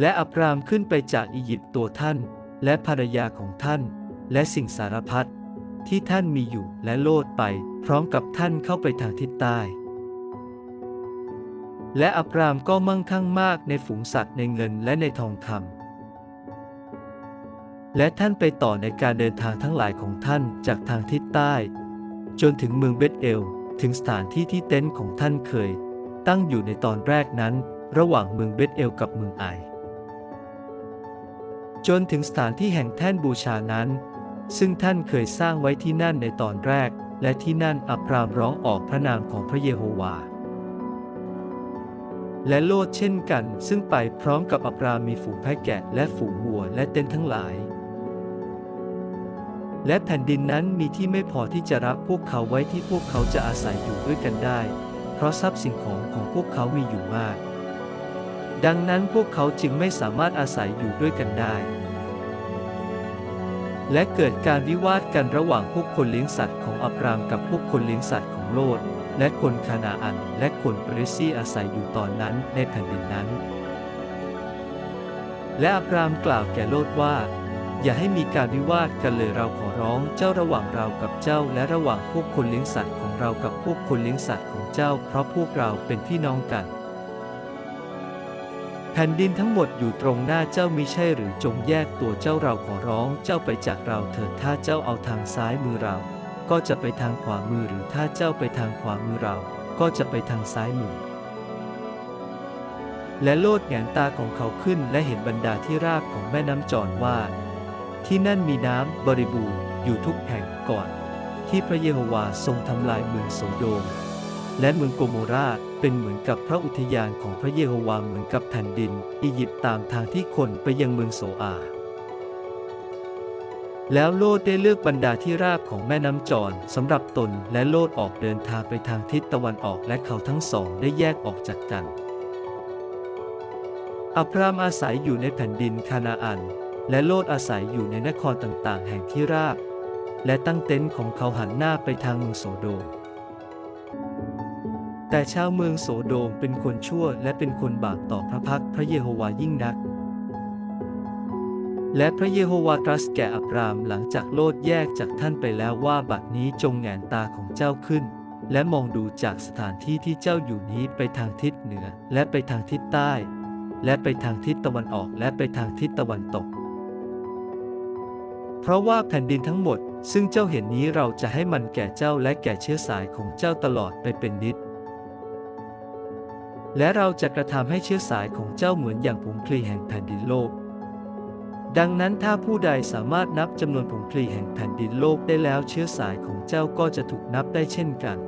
และอับรามขึ้นไปจากอียิปต์ตัวท่าน และภรรยาของท่าน และสิ่งสารพัดที่ท่านมีอยู่และโลดไป พร้อมกับท่านเข้าไปทางทิศใต้ และอับรามก็มั่งคั่งมากในฝูงสัตว์ในเงินและในทองคำและท่านไปต่อในการเดินทางทั้งหลายของท่านจากทางทิศใต้ จนถึงเมืองเบธเอล ถึงสถานที่ที่เต็นท์ของท่านเคย ตั้งอยู่ในตอนแรกนั้น ระหว่างเมืองเบธเอลกับเมืองไอ จนถึงสถานที่แห่งแท่นบูชานั้น ซึ่งท่านเคยสร้างไว้ที่นั่นในตอนแรก และที่นั่นอับรามร้องออกพระนามของพระเยโฮวา และโลดเช่นกัน ซึ่งไปพร้อมกับอับรามมีฝูงแพะแกะและฝูงวัวและเต็นท์ทั้งหลาย และแผ่นดินนั้นมีที่ไม่พอที่จะรับพวกเขาไว้ที่พวกเขาจะอาศัยอยู่ด้วยกันได้ เพราะทรัพย์สินของของพวกเขามีอยู่มาก ดังนั้นพวกเขาจึงไม่สามารถอาศัยอยู่ด้วยกันได้ และเกิดการวิวาทกันระหว่างพวกคนเลี้ยงสัตว์ของอับรามกับพวกคนเลี้ยงสัตว์ของโลดและคนคานาอัน และคนเปรซีอาศัยอยู่ตอนนั้นในแผ่นดินนั้น และอับรามกล่าวแก่โลดว่า อย่าให้มีการวิวาทกันเลยเราขอร้องเจ้าระหว่างเรากับเจ้า และระหว่างพวกคนเลี้ยงสัตว์ของเรากับพวกคนเลี้ยงสัตว์ของเจ้า เพราะพวกเราเป็นพี่น้องกัน แผ่นดินทั้งหมดอยู่ตรงหน้าเจ้ามิใช่หรือจงแยกตัวเจ้าเราขอร้องเจ้าไปจากเราเถิดถ้าเจ้าเอาทางซ้ายมือเรา ก็จะไปทางขวามือหรือถ้าเจ้าไปทางขวามือเรา ก็จะไปทางซ้ายมือ และโลดแหงนตาของเขาขึ้นและเห็นบรรดาที่ราบของแม่น้ำจอนว่า ที่นั่นมีน้ำบริบูรณ์อยู่ทุกแห่งก่อน ที่พระเยโฮวาทรงทำลายเมืองโสโดม และเมืองโกโมราเป็นเหมือนกับพระอุทยานของพระเยโฮวาเหมือนกับแผ่นดิน อียิปต์ตามทางที่คนไปยังเมืองโสอาแล้วโลดได้เลือกบรรดาที่ราบของแม่น้ำจอนสำหรับตนและโลดออกเดินทางไปทางทิศตะวันออกและเขาทั้งสองได้แยกออกจากกันอับรามอาศัยอยู่ในแผ่นดินคานาอัน และโลดอาศัยอยู่ในนครต่างๆ แห่งที่ราบ และตั้งเต็นท์ของเขาหันหน้าไปทางเมืองโสโดม แต่ชาวเมืองโสโดมเป็นคนชั่วและเป็นคนบาปต่อพระพักพระเยโฮวายิ่งนัก และพระเยโฮวาตรัสแก่อับรามหลังจากโลดแยกจากท่านไปแล้วว่าบัดนี้จงแหงนตาของเจ้าขึ้น และมองดูจากสถานที่ที่เจ้าอยู่นี้ไปทางทิศเหนือ และไปทางทิศใต้ และไปทางทิศตะวันออกและไปทางทิศตะวันตก เพราะว่าแผ่นดินทั้งหมดซึ่งเจ้าเห็นนี้เราจะให้มันแก่เจ้าและแก่เชื้อสายของเจ้าตลอดไปเป็นนิด และเราจะกระทำให้เชื้อสายของเจ้าเหมือนอย่างผงคลีแห่งแผ่นดินโลก ดังนั้นถ้าผู้ใดสามารถนับจำนวนผงคลีแห่งแผ่นดินโลกได้แล้วเชื้อสายของเจ้าก็จะถูกนับได้เช่นกัน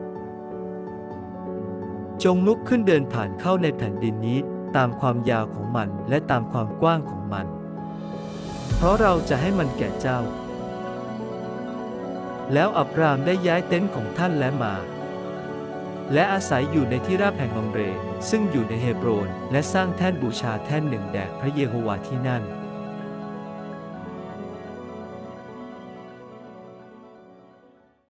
จงลุกขึ้นเดินผ่านเข้าในแผ่นดินนี้ตามความยาวของมันและตามความกว้างของมัน เพราะเราจะให้มันแก่เจ้า แล้วอับรามได้ย้ายเต็นท์ของท่านและมา และอาศัยอยู่ในที่ราบแห่งมังเร ซึ่งอยู่ในเฮบรน และสร้างแท่นบูชาแท่นหนึ่งแด่พระเยโฮวาที่นั่น